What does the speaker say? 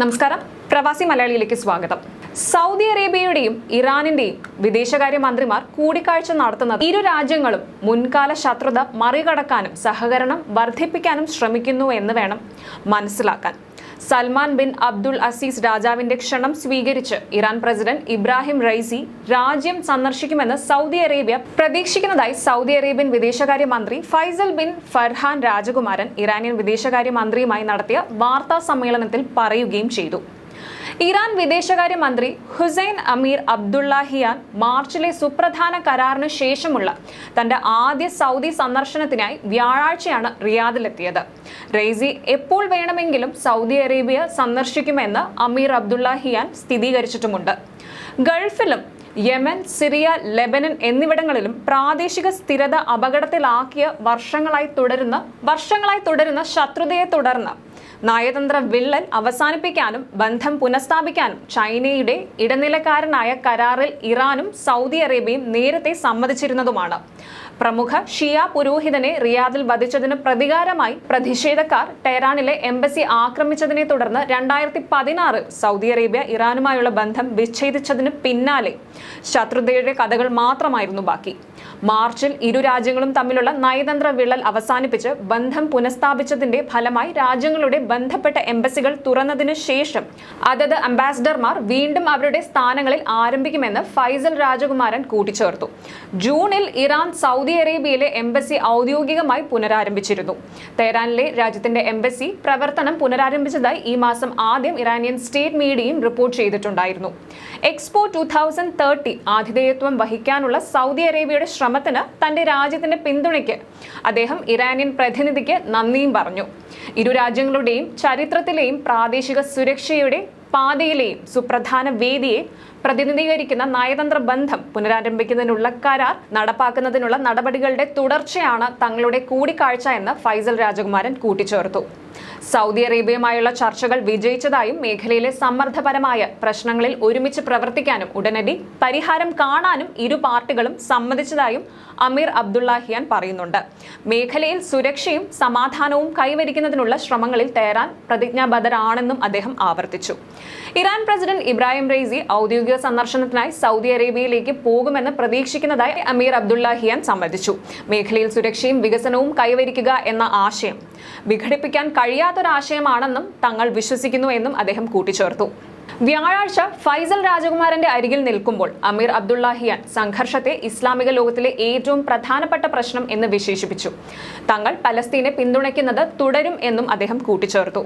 നമസ്കാരം. പ്രവാസി മലയാളിയിലേക്ക് സ്വാഗതം. സൗദി അറേബ്യയുടെയും ഇറാനിന്റെയും വിദേശകാര്യ മന്ത്രിമാർ കൂടിക്കാഴ്ച നടത്തുന്നത് ഇരു രാജ്യങ്ങളും മുൻകാല ശത്രുത മറികടക്കാനും സഹകരണം വർദ്ധിപ്പിക്കാനും ശ്രമിക്കുന്നു എന്ന് വേണം മനസ്സിലാക്കാൻ. സൽമാൻ ബിൻ അബ്ദുൾ അസീസ് രാജാവിന്റെ ക്ഷണം സ്വീകരിച്ച് ഇറാൻ പ്രസിഡന്റ് ഇബ്രാഹിം റൈസി രാജ്യം സന്ദർശിക്കുമെന്ന് സൗദി അറേബ്യ പ്രതീക്ഷിക്കുന്നതായി സൗദി അറേബ്യൻ വിദേശകാര്യ മന്ത്രി ഫൈസൽ ബിൻ ഫർഹാൻ രാജകുമാരൻ ഇറാനിയൻ വിദേശകാര്യ മന്ത്രിയുമായി നടത്തിയ വാർത്താ സമ്മേളനത്തിൽ പറയുകയും ചെയ്തു. ഇറാൻ വിദേശകാര്യമന്ത്രി ഹുസൈൻ അമീർ അബ്ദുള്ളാഹിയാൻ മാർച്ചിലെ സുപ്രധാന കരാറിന് ശേഷമുള്ള തന്റെ ആദ്യ സൗദി സന്ദർശനത്തിനായി വ്യാഴാഴ്ചയാണ് റിയാദിലെത്തിയത്. റെയ്സി എപ്പോൾ വേണമെങ്കിലും സൗദി അറേബ്യ സന്ദർശിക്കുമെന്ന് അമീർ അബ്ദുള്ളാഹിയാൻ സ്ഥിരീകരിച്ചിട്ടുമുണ്ട്. ഗൾഫിലും യമൻ സിറിയ ലെബനൻ എന്നിവിടങ്ങളിലും പ്രാദേശിക സ്ഥിരത അപകടത്തിലാക്കിയ വർഷങ്ങളായി തുടരുന്ന വർഷങ്ങളായി തുടരുന്ന ശത്രുതയെ തുടർന്ന് നയതന്ത്ര വിള്ളൽ അവസാനിപ്പിക്കാനും ബന്ധം പുനഃസ്ഥാപിക്കാനും ചൈനയുടെ ഇടനിലക്കാരനായ കരാറിൽ ഇറാനും സൗദി അറേബ്യയും നേരത്തെ സമ്മതിച്ചിരുന്നതുമാണ്. പ്രമുഖ ഷിയ പുരോഹിതനെ റിയാദിൽ വധിച്ചതിന് പ്രതികാരമായി പ്രതിഷേധക്കാർ ടെഹ്റാനിലെ എംബസി ആക്രമിച്ചതിനെ തുടർന്ന് രണ്ടായിരത്തി പതിനാറിൽ സൗദി അറേബ്യ ഇറാനുമായുള്ള ബന്ധം വിച്ഛേദിച്ചതിന് പിന്നാലെ ശത്രുതയുടെ കഥകൾ മാത്രമായിരുന്നു ബാക്കി. മാർച്ചിൽ ഇരു രാജ്യങ്ങളും തമ്മിലുള്ള നയതന്ത്ര വിള്ളൽ അവസാനിപ്പിച്ച് ബന്ധം പുനഃസ്ഥാപിച്ചതിന്റെ ഫലമായി രാജ്യങ്ങളുടെ ബന്ധപ്പെട്ട എംബസികൾ തുറന്നതിന് ശേഷം അതത് അംബാസിഡർമാർ വീണ്ടും അവരുടെ സ്ഥാനങ്ങളിൽ ആരംഭിക്കുമെന്ന് ഫൈസൽ രാജകുമാരൻ കൂട്ടിച്ചേർത്തു. ജൂണിൽ ഇറാൻ സൗദി അറേബ്യയിലെ എംബസി ഔദ്യോഗികമായി പുനരാരംഭിച്ചിരുന്നു. തെഹ്റാനിലെ രാജ്യത്തിന്റെ എംബസി പ്രവർത്തനം പുനരാരംഭിച്ചതായി ഈ മാസം ആദ്യം ഇറാനിയൻ സ്റ്റേറ്റ് മീഡിയയും റിപ്പോർട്ട് ചെയ്തിട്ടുണ്ടായിരുന്നു. എക്സ്പോ ടു തൗസൻഡ് തേർട്ടി ആതിഥേയത്വം വഹിക്കാനുള്ള സൗദി അറേബ്യയുടെ ശ്രമത്തിന് തന്റെ രാജ്യത്തിന്റെ പിന്തുണയ്ക്ക് അദ്ദേഹം ഇറാനിയൻ പ്രതിനിധിക്ക് നന്ദിയും പറഞ്ഞു. ഇരു രാജ്യങ്ങളുടെയും ചരിത്രത്തിലെയും പ്രാദേശിക സുരക്ഷയുടെ പാതയിലെയും സുപ്രധാന വേദിയെ പ്രതിനിധീകരിക്കുന്ന നയതന്ത്ര ബന്ധം പുനരാരംഭിക്കുന്നതിനുള്ള കരാർ നടപ്പാക്കുന്നതിനുള്ള നടപടികളുടെ തുടർച്ചയാണ് തങ്ങളുടെ കൂടിക്കാഴ്ച എന്ന് ഫൈസൽ രാജകുമാരൻ കൂട്ടിച്ചേർത്തു. സൗദി അറേബ്യയുമായുള്ള ചർച്ചകൾ വിജയിച്ചതായും മേഖലയിലെ സമ്മർദ്ദപരമായ പ്രശ്നങ്ങളിൽ ഒരുമിച്ച് പ്രവർത്തിക്കാനും ഉടനടി പരിഹാരം കാണാനും ഇരു പാർട്ടികളും സമ്മതിച്ചതായും അമീർ അബ്ദുള്ളാഹിയാൻ പറയുന്നുണ്ട്. മേഖലയിൽ സുരക്ഷയും സമാധാനവും കൈവരിക്കുന്നതിനുള്ള ശ്രമങ്ങളിൽ തേരാൻ പ്രതിജ്ഞാബദ്ധരാണെന്നും അദ്ദേഹം ആവർത്തിച്ചു. ഇറാൻ പ്രസിഡന്റ് ഇബ്രാഹിം റെയ്സി ഔദ്യോഗിക സന്ദർശനത്തിനായി സൗദി അറേബ്യയിലേക്ക് പോകുമെന്ന് പ്രതീക്ഷിക്കുന്നതായി അമീർ അബ്ദുള്ളാഹിയാൻ സമ്മതിച്ചു. മേഖലയിൽ സുരക്ഷയും വികസനവും കൈവരിക്കുക എന്ന ആശയം വിഘടിപ്പിക്കാൻ കഴിയാത്തൊരാശയമാണെന്നും തങ്ങൾ വിശ്വസിക്കുന്നു എന്നും അദ്ദേഹം കൂട്ടിച്ചേർത്തു. വ്യാഴാഴ്ച ഫൈസൽ രാജകുമാരന്റെ അരികിൽ നിൽക്കുമ്പോൾ അമീർ അബ്ദുള്ളാഹിയാൻ സംഘർഷത്തെ ഇസ്ലാമിക ലോകത്തിലെ ഏറ്റവും പ്രധാനപ്പെട്ട പ്രശ്നം എന്ന് വിശേഷിപ്പിച്ചു. തങ്ങൾ പലസ്തീനെ പിന്തുണയ്ക്കുന്നത് തുടരും എന്നും അദ്ദേഹം കൂട്ടിച്ചേർത്തു.